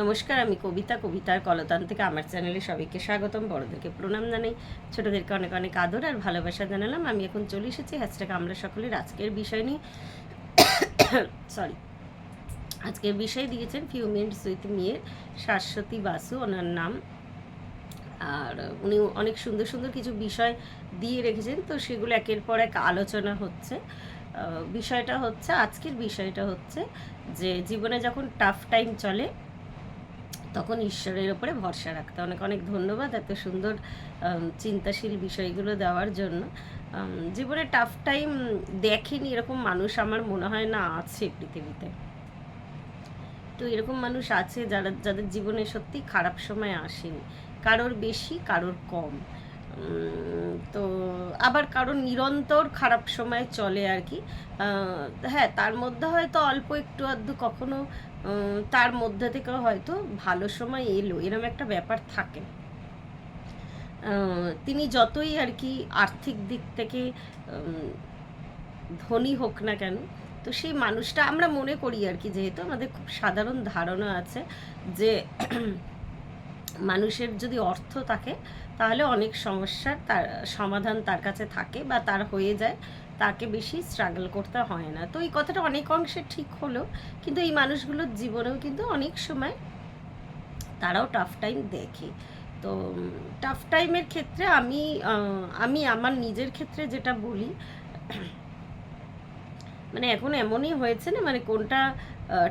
নমস্কার, আমি কবিতা, কবিতার কলতান থেকে আমার চ্যানেলে সবাইকে স্বাগতম। বড়দেরকে প্রণাম জানাই। ছোটদেরকে অনেক অনেক আদর আর ভালোবাসা জানালাম। আমি এখন চলে এসেছি হ্যাশট্যাগ আমরা সকলের আজকের বিষয় নিয়ে। সরি আজকের বিষয় দিয়েছেন ফিউ মিনিটস উইথ মিয়ের শাশ্বতী বাসু। ওনার নাম আর উনি অনেক সুন্দর সুন্দর কিছু বিষয় দিয়ে রেখেছেন। তো সেগুলো একের পর এক আলোচনা হচ্ছে। বিষয়টা হচ্ছে, আজকের বিষয়টা হচ্ছে যে জীবনে যখন টাফ টাইম চলে তখন ঈশ্বরের ওপরে ভরসা রাখতে। অনেক অনেক ধন্যবাদ এত সুন্দর চিন্তাশীল বিষয়গুলো দেওয়ার জন্য। জীবনে টাফ টাইম দেখেনি এরকম মানুষ আমার মনে হয় না আছে পৃথিবীতে। তো এরকম মানুষ আছে যারা, যাদের জীবনে সত্যি খারাপ সময় আসেনি। কারোর বেশি, কারোর কম। তো আবার কারোর নিরন্তর খারাপ সময় চলে আর কি। হ্যাঁ তার মধ্যে হয়তো অল্প একটু আধটু কখনো তার মধ্যে থেকে হয়তো ভালো সময় এলো এরকম একটা ব্যাপার থাকে। তিনি যতই আর কি আর্থিক দিক থেকে ধনী হোক না কেন, তো সেই মানুষটা আমরা মনে করি আর কি, যেহেতু আমাদের খুব সাধারণ ধারণা আছে যে মানুষের যদি অর্থ থাকে, তাহলে অনেক সমস্যার তার, সমাধান তার কাছে থাকে বা তার হয়ে যায়। তাকে বেশি স্ট্রাগল করতে হয় না। তো এই কথাটা অনেক অংশে ঠিক হলো, কিন্তু এই মানুষগুলোর জীবনেও কিন্তু অনেক সময় তারাও টাফ টাইম দেখে। তো টাফ টাইমের ক্ষেত্রে আমি আমি আমার নিজের ক্ষেত্রে যেটা বলি মানে এখন এমনই হয়েছে না মানে কোনটা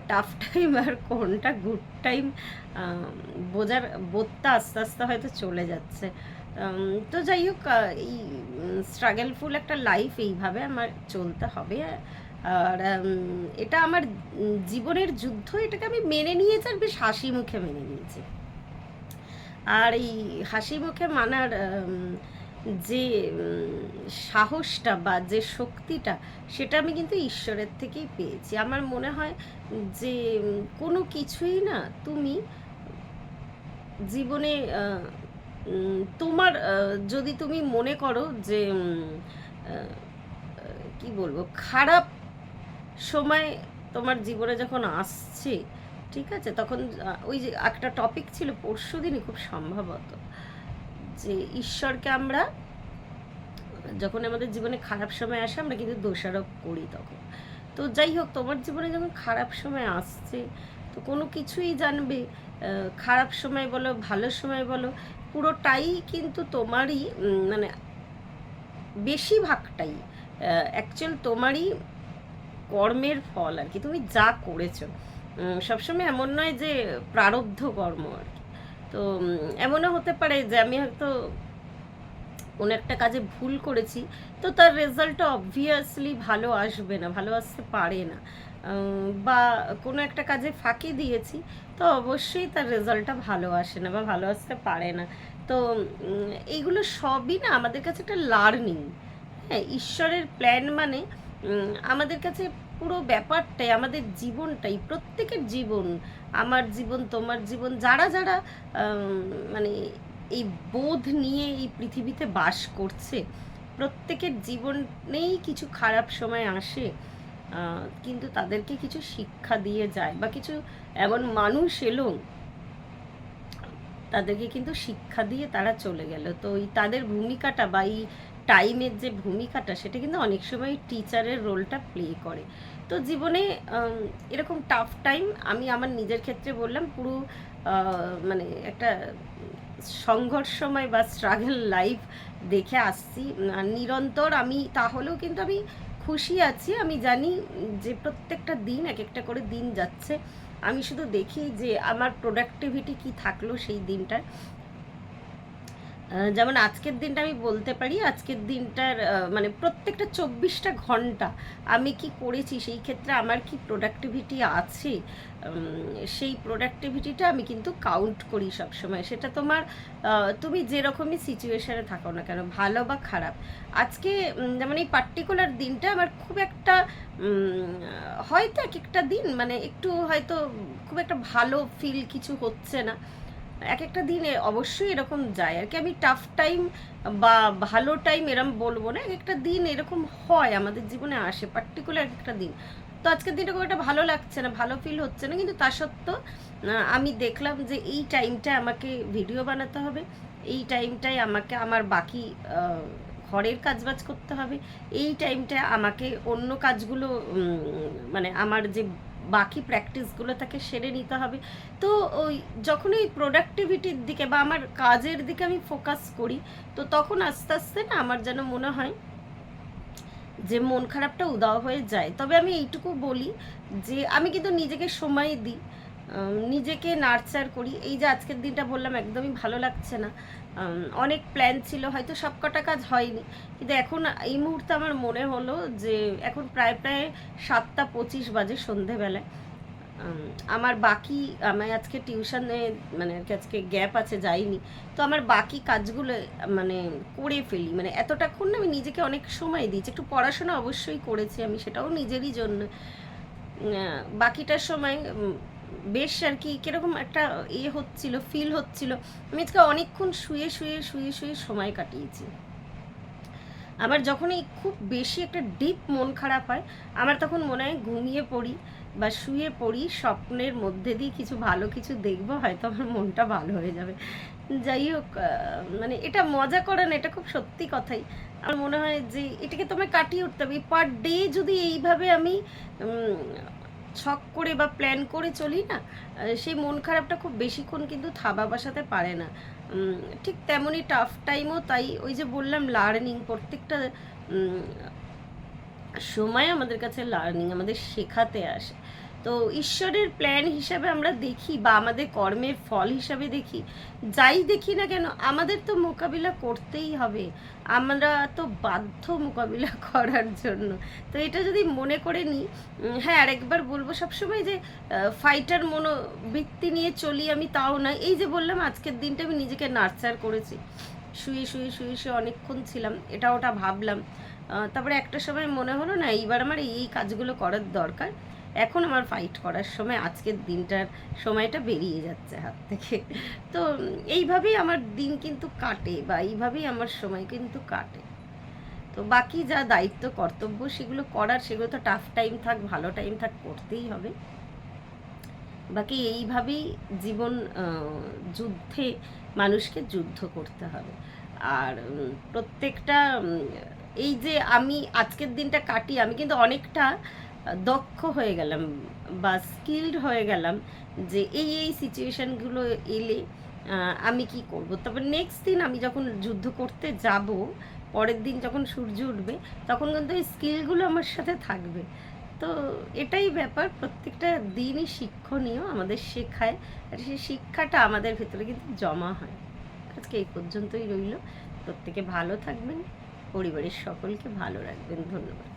টাফ টাইম আর কোনটা গুড টাইম বোঝার বোধটা আস্তে আস্তে হয়তো চলে যাচ্ছে। তো যাই হোক এই স্ট্রাগলফুল একটা লাইফ এইভাবে আমার চলতে হবে। আর এটা আমার জীবনের যুদ্ধ, এটাকে আমি মেনে নিয়েছি আর বেশ হাসি মুখে মেনে নিয়েছি। আর এই হাসি মুখে মানার যে সাহসটা বা যে শক্তিটা, সেটা আমি কিন্তু ঈশ্বরের থেকেই পেয়েছি। আমার মনে হয় যে কোনো কিছুই না তুমি জীবনে তোমার যদি তুমি মনে করো যে কি বলব, খারাপ সময় তোমার জীবনে যখন আসছে, ঠিক আছে? তখন ওই যে একটা টপিক ছিল পরশু দিনই খুব সম্ভবত। যে ঈশ্বরকে আমরা, যখন আমাদের জীবনে খারাপ সময় আসে, আমরা কিন্তু দোষারোপ করি তখন। তো যাই হোক, তোমার জীবনে যখন খারাপ সময় আসছে, তো কোনো কিছুই জানবে খারাপ সময় বলো, ভালো সময় বলো, পুরোটাই কিন্তু তোমারই মানে বেশিরভাগটাই অ্যাকচুয়াল তোমারই কর্মের ফল আর কি। তুমি যা করেছ সবসময় এমন নয় যে প্রারব্ধ কর্ম আর তো এমনও হতে পারে যে আমি হয়তো কোনো একটা কাজে ভুল করেছি, তো তার রেজাল্টটা অবভিয়াসলি ভালো আসবে না, ভালো আসতে পারে না। বা কোনো একটা কাজে ফাঁকি দিয়েছি, তো অবশ্যই তার রেজাল্টটা ভালো আসে না বা ভালো আসতে পারে না। তো এইগুলো সবই না আমাদের কাছে একটা লার্নিং হ্যাঁ ঈশ্বরের প্ল্যান মানে আমাদের কাছে পুরো ব্যাপারটাই, আমাদের জীবনটাই, প্রত্যেকের জীবন, আমার জীবন, তোমার জীবন, যারা যারা মানে এই বোধ নিয়ে এই পৃথিবীতে বাস করছে, প্রত্যেকের জীবনেই কিছু খারাপ সময় আসে কিন্তু তাদেরকে কিছু শিক্ষা দিয়ে যায় বা কিছু এমন মানুষ এলো, তাদেরকে কিন্তু শিক্ষা দিয়ে তারা চলে গেল। তো এই তাদের ভূমিকাটা বা এই টাইমের যে ভূমিকাটা, সেটা কিন্তু অনেক সময় টিচারের রোলটা প্লে করে। তো জীবনে এরকম টাফ টাইম আমি আমার নিজের ক্ষেত্রে বললাম, পুরো মানে একটা সংঘর্ষময় বা স্ট্রাগল লাইফ দেখে আসছি। নিরন্তর আমি, তাহলেও কিন্তু আমি খুশি আছি। আমি জানি যে প্রত্যেকটা দিন এক একটা করে দিন যাচ্ছে। আমি শুধু দেখি যে আমার প্রোডাক্টিভিটি কি থাকল সেই দিনটার। যেমন আজকের দিনটা আমি বলতে পারি, আজকের দিনটার মানে প্রত্যেকটা চব্বিশটা ঘণ্টা আমি কি করেছি, সেই ক্ষেত্রে আমার কি প্রোডাক্টিভিটি আছে সেই প্রোডাক্টিভিটিটা আমি কিন্তু কাউন্ট করি সবসময়। সেটা তোমার তুমি যেরকমই সিচুয়েশনে থাকো না কেন, ভালো বা খারাপ। আজকে যেমন এই পার্টিকুলার দিনটা আমার খুব একটা হয়তো এক একটা দিন মানে একটু হয়তো খুব একটা ভালো ফিল কিছু হচ্ছে না। এক একটা দিনে অবশ্যই এরকম যায়। আর কি আমি টাফ টাইম বা ভালো টাইম এরম বলব না এক একটা দিন এরকম হয়, আমাদের জীবনে আসে পার্টিকুলার এক একটা দিন। তো আজকের দিনটা খুব একটা ভালো লাগছে না, ভালো ফিল হচ্ছে না, কিন্তু তা সত্ত্বেও আমি দেখলাম যে এই টাইমটা আমাকে ভিডিও বানাতে হবে, এই টাইমটায় আমাকে আমার বাকি ঘরের কাজবাজ করতে হবে, এই টাইমটা আমাকে অন্য কাজগুলো মানে আমার যে বাকি প্র্যাকটিসগুলো তাকে সেরে নিতে হবে। তো ওই যখন ওই প্রোডাক্টিভিটির দিকে বা আমার কাজের দিকে আমি ফোকাস করি, তো তখন আস্তে আস্তে না আমার যেন মনে হয় যে মন খারাপটা উদাও হয়ে যায়। তবে আমি এইটুকু বলি যে, আমি কিন্তু নিজেকে সময় দিই। নিজেকে নার্চার করি। এই যে আজকের দিনটা বললাম, একদমই ভালো লাগছে না। অনেক প্ল্যান ছিল, হয়তো সব কটা কাজ হয়নি। কিন্তু এখন এই মুহূর্তে আমার মনে হলো যে, এখন প্রায় প্রায় সাতটা পঁচিশ বাজে সন্ধেবেলায়। আমার বাকি, আমি আজকে টিউশনে মানে আর কি আজকে গ্যাপ আছে, যাইনি। তো আমার বাকি কাজগুলো মানে করে ফেলি। মানে এতটাক্ষণ না আমি নিজেকে অনেক সময় দিয়েছি। একটু পড়াশোনা অবশ্যই করেছি আমি, সেটাও নিজেরই জন্য। বাকিটার সময় বেশ আর কি কীরকম একটা ইয়ে হচ্ছিল ফিল হচ্ছিল। আমি আজকে অনেকক্ষণ শুয়ে শুয়ে শুয়ে শুয়ে সময় কাটিয়েছি। আমার যখনই খুব বেশি একটা ডিপ মন খারাপ হয়, আমার তখন মনে হয় ঘুমিয়ে পড়ি বা শুয়ে পড়ি, স্বপ্নের মধ্যে দিয়ে কিছু ভালো কিছু দেখব, হয়তো আমার মনটা ভালো হয়ে যাবে। যাই হোক মানে এটা মজা করে না, এটা খুব সত্যি কথাই। আমার মনে হয় যে এটাকে তোমায় কাটিয়ে উঠতে হবে। পার ডে যদি এইভাবে আমি ছক করে বা প্ল্যান করে চলি না সেই মন খারাপটা খুব বেশিক্ষণ কিন্তু থাবা বাসাতে পারে না। ঠিক তেমনই টাফ টাইমও তাই ওই যে বললাম লার্নিং প্রত্যেকটা সময় আমাদের কাছে লার্নিং আমাদের শেখাতে আসে। তো ঈশ্বরের প্ল্যান হিসাবে আমরা দেখি বা আমাদের কর্মের ফল হিসাবে দেখি। যাই দেখি না কেন, আমাদের তো মোকাবিলা করতেই হবে। আমরা তো বাধ্য মোকাবিলা করার জন্য। তো এটা যদি মনে করে নিই হ্যাঁ আরেকবার বলব সবসময় যে ফাইটার মনোবৃত্তি নিয়ে চলি আমি তাও না এই যে বললাম, আজকের দিনটা আমি নিজেকে নার্চার করেছি। শুয়ে শুয়ে শুয়ে শুয়ে অনেকক্ষণ ছিলাম, এটা ওটা ভাবলাম। তারপরে একটা সময় মনে হলো, না, এইবার আমার এই কাজগুলো করার দরকার। এখন আমার ফাইট করার সময়, আজকের দিনটার সময়টা বেরিয়ে যাচ্ছে হাত থেকে। তো এইভাবেই আমার দিন কিন্তু কাটে বা এইভাবেই আমার সময় কিন্তু কাটে। তো বাকি যা দায়িত্ব, কর্তব্য সেগুলো করার, সেগুলো তো টাফ টাইম থাক, ভালো টাইম থাক, করতেই হবে। বাকি এইভাবেই জীবন যুদ্ধে মানুষকে যুদ্ধ করতে হবে। আর প্রত্যেকটা এই যে আমি আজকের দিনটা কাটি, আমি কিন্তু অনেকটা দক্ষ হয়ে গেলাম বা স্কিল্ড হয়ে গেলাম যে এই এই সিচুয়েশানগুলো এলে আমি কি করব? তবে নেক্সট দিন আমি যখন যুদ্ধ করতে যাব, পরের দিন যখন সূর্য উঠবে, তখন কিন্তু এই স্কিলগুলো আমার সাথে থাকবে। তো এটাই ব্যাপার, প্রত্যেকটা দিনই শিক্ষণীয় আমাদের শেখায়, আর সেই শিক্ষাটা আমাদের ভেতরে কিন্তু জমা হয়। আজকে এই পর্যন্তই রইল। প্রত্যেকে ভালো থাকবেন, পরিবারের সকলকে ভালো রাখবেন। ধন্যবাদ।